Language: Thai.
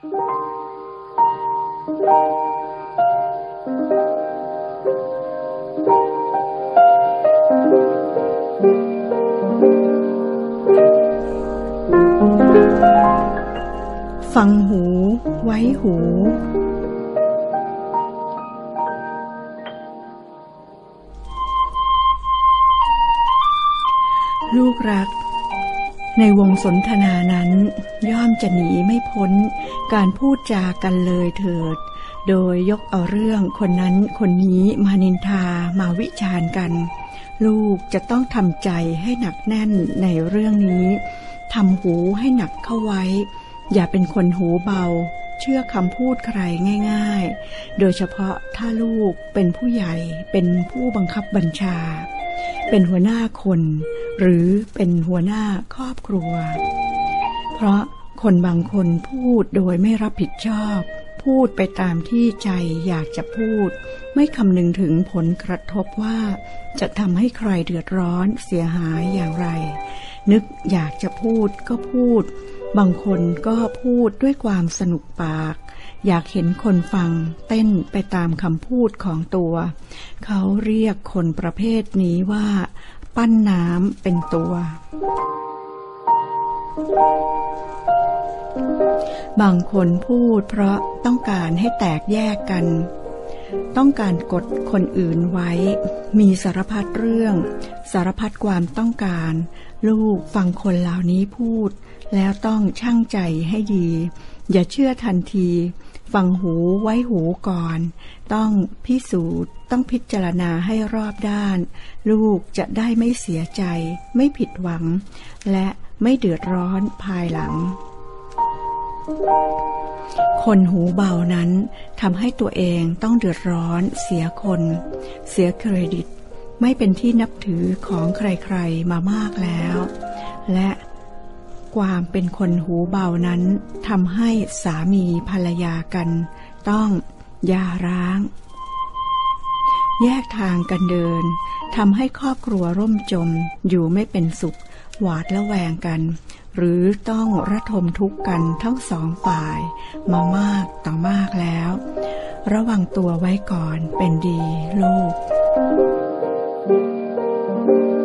ฟังหูไว้หู ลูกรัก ในวงสนทนานั้น ย่อมจะหนีไม่พ้น การพูดจากันเลยเถิด โดยยกเอาเรื่องคนนั้นคนนี้มานินทามาวิจารณ์กัน ลูกจะต้องทำใจให้หนักแน่นในเรื่องนี้ทำหูให้หนักเข้าไว้ อย่าเป็นคนหูเบา เชื่อคำพูดใครง่าย ๆ โดยเฉพาะถ้าลูกเป็นผู้ใหญ่เป็นผู้บังคับบัญชา เป็นหัวหน้าคน หรือเป็นหัวหน้าครอบครัว เพราะคนบางคนพูดโดยไม่รับผิดชอบ พูดไปตามที่ใจอยากจะพูด ไม่คำนึงถึงผลกระทบว่า จะทำให้ใครเดือดร้อนเสียหายอย่างไร นึกอยากจะพูดก็พูด บางคนก็พูดด้วยความสนุกปาก อยากเห็นคนฟังเต้นไปตามคำพูดของตัว เขาเรียกคนประเภทนี้ว่า ปั้นน้ำเป็นตัว บางคนพูดเพราะต้องการให้แตกแยกกัน ต้องการกดคนอื่นไว้ มีสารพัดเรื่อง สารพัดความต้องการ ลูกฟังคนเหล่านี้พูด แล้วต้องช่างใจให้ดี อย่าเชื่อทันที ฟังหูไว้หูก่อน ต้องพิสูจน์ต้องพิจารณาให้รอบด้าน ลูกจะได้ไม่เสียใจ ไม่ผิดหวัง และไม่เดือดร้อนภายหลัง คนหูเบานั้นทำให้ตัวเองต้องเดือดร้อน เสียคน เสียเครดิต ไม่เป็นที่นับถือของใครๆมามากแล้ว และความเป็นคนหูเบานั้นทำให้สามีภรรยากัน ต้องหย่าร้าง แยกทางกันเดินทำให้ครอบครัวร่มจมอยู่ไม่เป็นสุข หวาดละแวงกัน หรือต้องระทมทุกข์กันทั้งสองฝ่ายมามากต่อมากแล้ว ระวังตัวไว้ก่อนเป็นดีลูก thank you